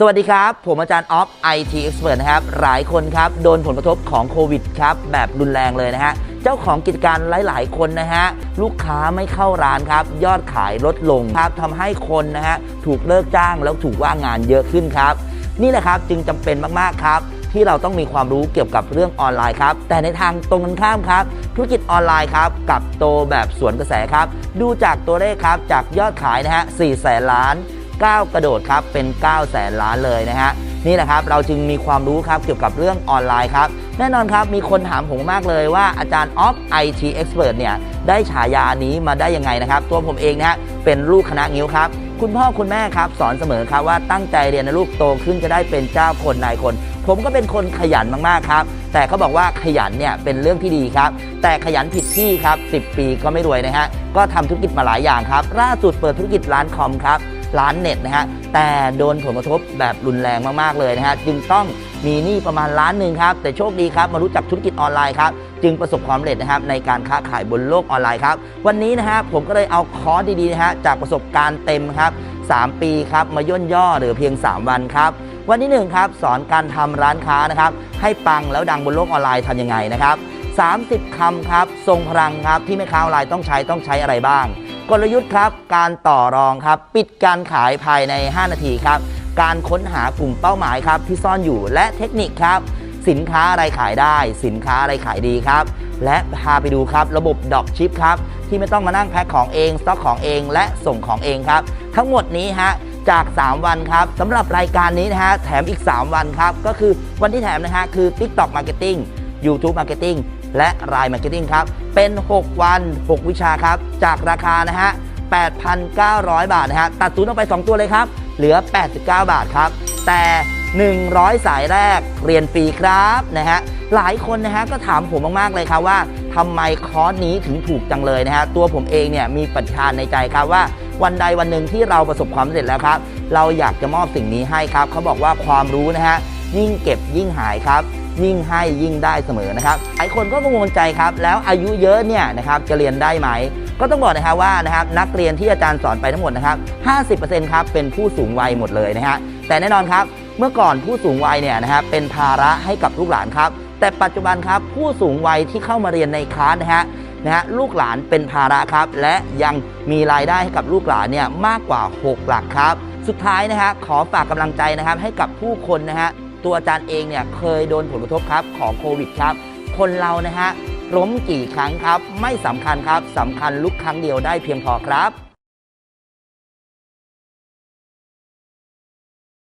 สวัสดีครับ ผมอาจารย์ออฟ IT Expert นะครับ หลายคนครับ โดนผลกระทบของโควิดครับ แบบรุนแรงเลยนะฮะ เจ้าของกิจการหลาย ๆ คนนะฮะ ลูกค้าไม่เข้าร้านครับ ยอดขายลดลงครับทำให้คนนะฮะ ถูกเลิกจ้างแล้วถูกว่างงานเยอะขึ้นครับ นี่แหละครับจึงจำเป็นมาก ๆ ครับที่เราต้องมีความรู้เกี่ยวกับเรื่องออนไลน์ครับ แต่ในทางตรงกันข้ามครับ ธุรกิจออนไลน์ครับกับโตแบบสวนกระแสครับ ดูจากตัวเลขครับจากยอดขายนะฮะ4แสนล้าน ก้าวกระโดดครับเป็น 9 แสนล้านเลยนะฮะนี่แหละครับเราจึงมีความรู้ครับเกี่ยวกับเรื่องออนไลน์ครับแน่นอนครับมีคนถามผมมากเลยว่าอาจารย์ออฟ IT Expert เเนี่ยได้ฉายานี้มาได้ยังไงนะครับ ตัวผมเองนะฮะเป็นลูกคณะงิ้วครับคุณพ่อคุณแม่ครับ สอนเสมอครับว่าตั้งใจเรียนนะลูกโตขึ้นจะได้เป็นเจ้าคนนายคน ผมก็เป็นคนขยันมากๆครับ แต่เขาบอกว่าขยันเนี่ยเป็นเรื่องที่ดีครับ แต่ขยันผิดที่ครับ 10 ปีก็ไม่รวยนะฮะก็ทำธุรกิจมาหลายอย่างครับล่าสุดเปิดธุรกิจร้านคอมครับ ร้านเน็ตนะฮะแต่โดนผลกระทบแบบรุนแรงมากๆเลยนะฮะจึงต้องมีหนี้ประมาณล้านหนึ่งครับแต่โชคดีครับมารู้จักธุรกิจออนไลน์ครับจึงประสบความสำเร็จนะครับในการค้าขายบนโลกออนไลน์ครับวันนี้นะฮะผมก็เลยเอาคอร์สดีๆนะฮะจากประสบการณ์เต็มครับ3 ปีครับมาย่นย่อหลือเพียง 3 วันครับวันที่1ครับสอนการทำร้านค้านะครับให้ปังแล้วดังบนโลกออนไลน์ทำยังไงนะครับ 30คำครับ ทรงพลังครับที่แม่ค้าออนไลน์ต้องใช้ต้องใช้อะไรบ้าง กลยุทธ์ครับ การต่อรองครับ ปิดการขายภายใน 5 นาทีครับ การค้นหากลุ่มเป้าหมายครับที่ซ่อนอยู่และเทคนิคครับ สินค้าอะไรขายได้ สินค้าอะไรขายดีครับ และพาไปดูครับระบบดอกชิปครับที่ไม่ต้องมานั่งแพ็คของเองสต็อกของเองและส่งของเองครับ ทั้งหมดนี้ฮะจาก 3 วันครับสำหรับรายการนี้นะฮะแถมอีก 3 วันครับ ก็คือวันที่แถมนะฮะคือ TikTok Marketing YouTube Marketing และ Line Marketing ครับ เป็น 6 วัน 6 วิชาครับ จากราคานะฮะ 8,900 บาทนะฮะ ตัดศูนย์ออกไป 2 ตัวเลยครับ เหลือ 89 บาทครับ แต่ 100 สายแรกเรียนฟรีครับนะฮะ หลายคนนะฮะก็ถามผมมาก ๆ เลยครับว่าทำไมคอร์สนี้ถึงถูกจังเลยนะฮะ ตัวผมเองเนี่ยมีปฏิทานในใจครับว่าวันใดวันหนึ่งที่เราประสบความสำเร็จแล้วครับ เราอยากจะมอบสิ่งนี้ให้ครับ เขาบอกว่าความรู้นะฮะยิ่งเก็บยิ่งหายครับ ยิ่งให้ยิ่งได้เสมอนะครับหลายคนก็กังวลใจครับ แล้วอายุเยอะเนี่ยนะครับจะเรียนได้ไหม ก็ต้องบอกนะครับว่านะครับนักเรียนที่อาจารย์สอนไปทั้งหมดนะครับ 50%ครับเป็นผู้สูงวัยหมดเลยนะฮะแต่แน่นอนครับเมื่อก่อนผู้สูงวัยเนี่ยนะครับเป็นภาระให้กับลูกหลานครับ แต่ปัจจุบันครับผู้สูงวัยที่เข้ามาเรียนในคลาสนะฮะนะฮะลูกหลานเป็นภาระครับ และยังมีรายได้ให้กับลูกหลานเนี่ยมากกว่า 6 หลักครับ สุดท้ายนะฮะขอฝากกำลังใจนะครับให้กับผู้คนนะฮะ ตัวอาจารย์เองเนี่ยเคยโดนผลกระทบครับของโควิดครับ คนเรานะฮะล้มกี่ครั้งครับ ไม่สำคัญครับสำคัญลุกครั้งเดียวได้เพียงพอครับ